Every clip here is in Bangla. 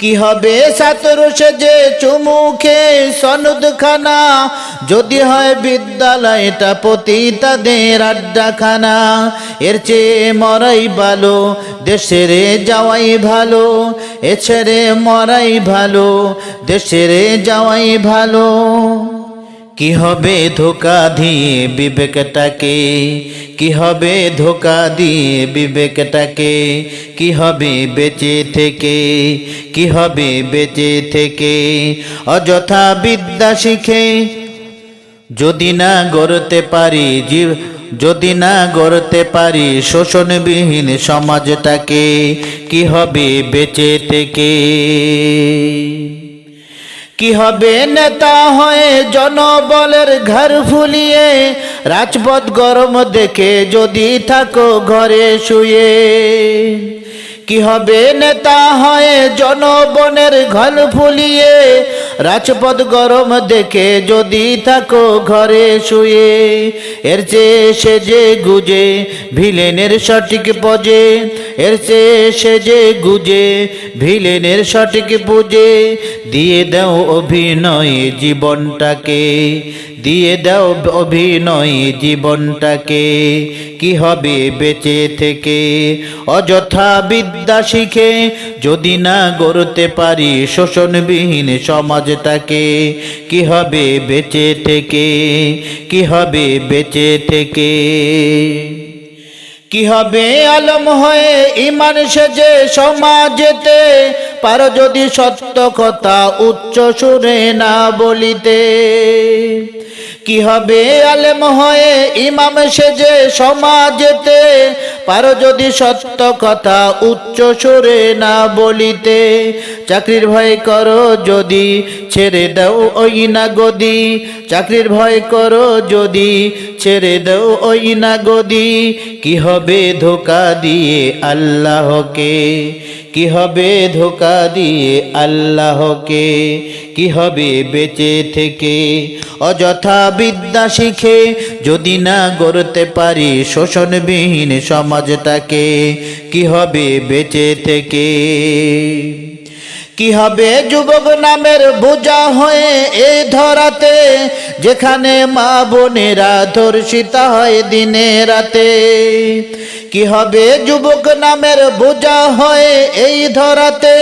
কি হবে সাতরুষে যে চুমুখে সনদ খানা যদি হয় বিদ্যালয়টা প্রতি তাদের আড্ডাখানা। এর চেয়ে মরাই ভালো, দেশের যাওয়াই ভালো এ ছেড়ে মরাই ভালো, দেশের যাওয়াই ভালো। কি হবে ধোকা দিয়ে বিবেকটাকে? কি হবে ধোকা দিয়ে বিবেকটাকে? কি হবে বেঁচে থেকে? কি হবে বেঁচে থেকে? অযথা বিদ্যা শিখে যদি না গড়তে পারি জীব, যদি না গড়তে পারি শোষণবিহীন সমাজটাকে, কি হবে বেঁচে থেকে? কি হবে নেতা হয়ে জনবলের ঘর ফুলিয়ে? রাজপথ গরম দেখে যদি থাকো ঘরে শুয়ে। কি হবে নেতা হয়ে জনবনের ঘর ফুলিয়ে? রাজপথ গরম দেখে যদি থাকো ঘরে শুয়ে, এর চেয়ে সে যে গুজে ভিলেনের সঠিক পজে, এর চেয়ে সে যে গুজে ভিলেনের সঠিক পুজে, দিয়ে দাও অভিনয় জীবনটাকে। দিয়ে দাও অভিনয় জীবনটাকে। কি হবে বেঁচে থেকে? অযথা বিদ্যা শিখে যদি না গড়তে পারি শোষণবিহীন সমাজটাকে, কি হবে বেঁচে থেকে? কি হবে বেঁচে থেকে? কি হবে আলম হয়ে ইমান সেজে সমাজেতে পারো যদি সত্য কথা উচ্চ সুরে না বলিতে, কি হবে আলেম হয়ে ইমাম সেজে সমাজেতে? পারো যদি সত্য কথা উচ্চ সুরে না বলিতে, চাকরির ভয় করো যদি ছেড়ে দাও ওই না গদি চাকরির ভয় করো যদি ছেড়ে দাও ওই না গদি কি হবে ধোকা দিয়ে আল্লাহকে? কি হবে ধোকা দিয়ে আল্লাহকে? কি হবে বেঁচে থেকে? অযথা বিদ্যা শিখে যদি না গড়তে পারি শোষণবিহীন সমাজটাকে, কি হবে বেঁচে থেকে? কি হবে যুবক নামের বোঝা হয়ে এই ধরাতে? যেখানে মা বোনেরা ধর্ষিতা হয় দিনে রাতে। কি হবে যুবক নামের বোঝা হয় এই ধরাতে?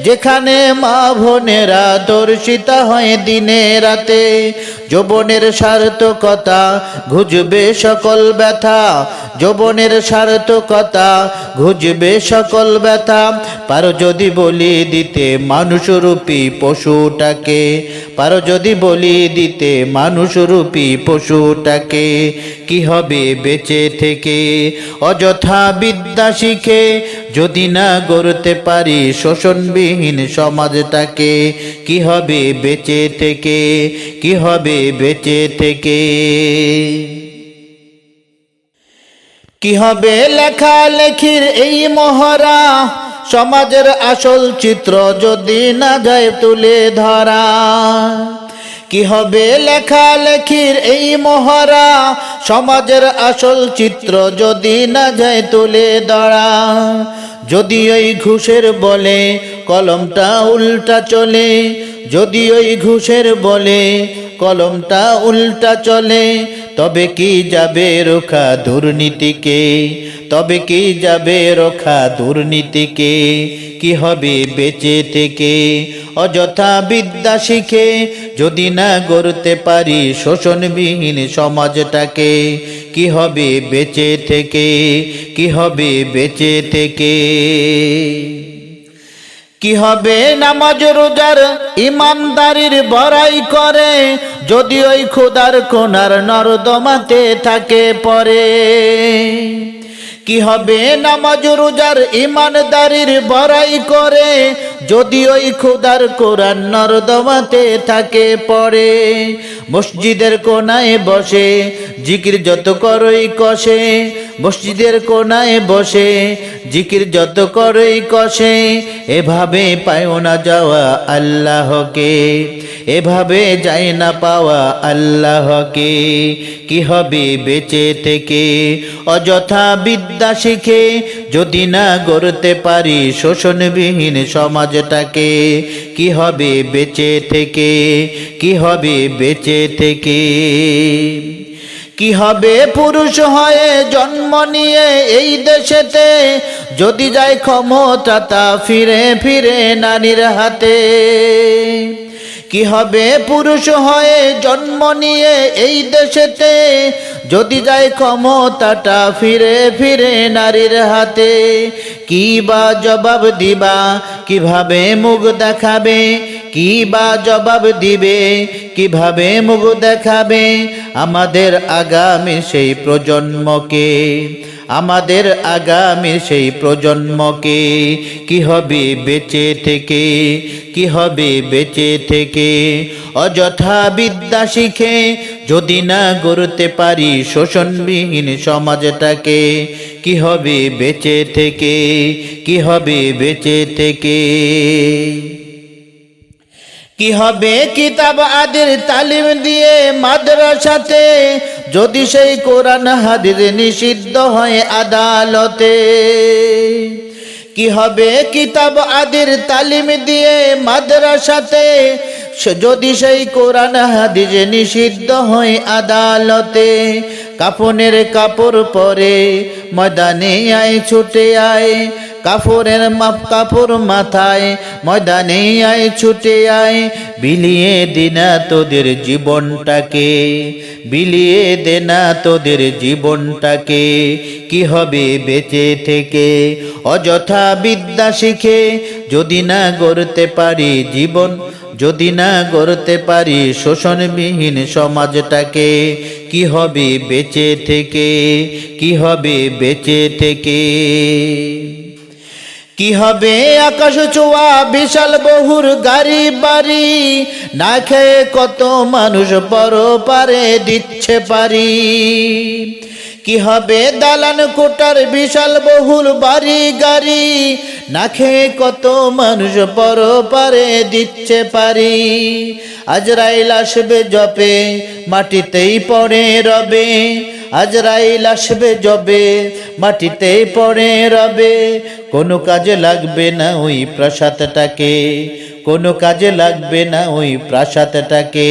যেখানে মা বোনেরা ধর্ষিতা হয় দিনে রাতে। যৌবনের সার্থকতা ঘুজবে সকল ব্যথা। যৌবনের সার্থকতা ঘুজবে সকল ব্যথা। পারো যদি বলি দিতে মানুষরূপী পশুটাকে। পারো যদি বলি দিতে মানুষরূপী পশুটাকে। কি হবে বেঁচে থেকে? অযথা বিদ্যা শিখে যদি না গড়তে পারি শোষণবিহীন সমাজটাকে। কি হবে বেঁচে থেকে? কি হবে বেঁচে থেকে? কি হবে লেখালেখির এই মহড়া? সমাজের আসল চিত্র যদি না যায় তুলে ধরা। কি হবে লেখালেখির এই মহড়া? সমাজের আসল চিত্র যদি না যায় তুলে ধরা। যদি ওই ঘুষের বলে কলমটা উল্টা চলে, যদি ওই ঘুষের বলে কলমটা উল্টা চলে তবে কি যাবে রোখা দুর্নীতিকে? তবে কি যাবে রোখা দুর্নীতিকে? কি হবে বেঁচে থেকে? অযথা বিদ্যা শিখে যদি না গড়তে পারি শোষণবিহীন সমাজটাকে, কি হবে বেঁচে থেকে? কি হবে বেঁচে থেকে? কি হবে নামাজ রোজার ইমানদারির বড়াই করে? যদি ওই খুদার কোনার নর্দমাতে থাকে পরে, কি হবে নামাজ রোজার ইমানদারির বড়াই করে? যদি ওই খুদার কোরআন নর্দমাতে থাকে পড়ে মসজিদের কোনায় বসে, জিকির যত করই কষে, মসজিদের কোনায় বসে জিকির যত করই কষে, এভাবে পায়ও না যাওয়া আল্লাহকে, এভাবে যায় না পাওয়া আল্লাহকে, কি হবে বেঁচে থেকে? অযথা বিদ্যা শিখে যদি না গড়তে পারি শোষণবিহীন সমাজটাকে, কি হবে বেঁচে থেকে? কি হবে বেঁচে থেকে? কি হবে পুরুষ হয়ে জন্ম নিয়ে এই দেশেতে? যদি যায় ক্ষমতা তা ফিরে ফিরে নারীর হাতে। কি হবে পুরুষ হয়ে জন্ম নিয়ে এই দেশেতে? যদি যায় ক্ষমতাটা ফিরে ফিরে নারীর হাতে। কি বা জবাব দিবা? কীভাবে মুখ দেখাবে? কি বা জবাব দিবে? কীভাবে মুখ দেখাবে? আমাদের আগামী সেই প্রজন্মকে। আমাদের আগামী সেই প্রজন্মকে কি হবে বেঁচে থেকে? কি হবে বেঁচে থেকে? অযথা বিদ্যা শিখে যদি না গড়তে পারি শোষণবিহীন সমাজটাকে, কি হবে বেঁচে থেকে? কি হবে বেঁচে থেকে? কি হবে কিতাব আদির তালিম দিয়ে মাদ্রাসাতে? যদি সেই কোরআন হাদির নিষিদ্ধ হয় আদালতে। কি হবে কিতাব আদির তালিম দিয়ে মাদ্রাসাতে? যদি সেই কোরআন হাদিস নিষিদ্ধ হয় আদালতে। কাফনের কাপড় পরে ময়দানে আয়, ছুটে আয়। কাপড়ের মাপ কাপড় মাথায়, ময়দানে আয়, ছুটে আয়, বিলিয়ে দিনা তোদের জীবনটাকে, বিলিয়ে দেনা তোদের জীবনটাকে, কি হবে বেঁচে থেকে? অযথা বিদ্যা শিখে যদি না গড়তে পারি জীবন, যদি না গড়তে পারি শোষণবিহীন সমাজটাকে, কি হবে বেঁচে থেকে? কি হবে বেঁচে থেকে? কি হবে আকাশ ছোঁয়া, বিশাল বহুর গাড়ি বাড়ি? না খেয়ে কত মানুষ বড় পারে দিচ্ছে পারি। কি হবে দালান কোটার বিশাল বহুল বাড়ি গাড়ি? না খেয়ে কত মানুষ বড় পারে দিচ্ছে পারি। আজরাইল আসবে জপে, মাটিতেই পড়ে রবে। আজরাইল আসবে জবে মাটিতে পড়ে রবে। কোনো কাজে লাগবে না ওই প্রাসাদটাকে, কোনো কাজে লাগবে না ওই প্রাসাদটাকে।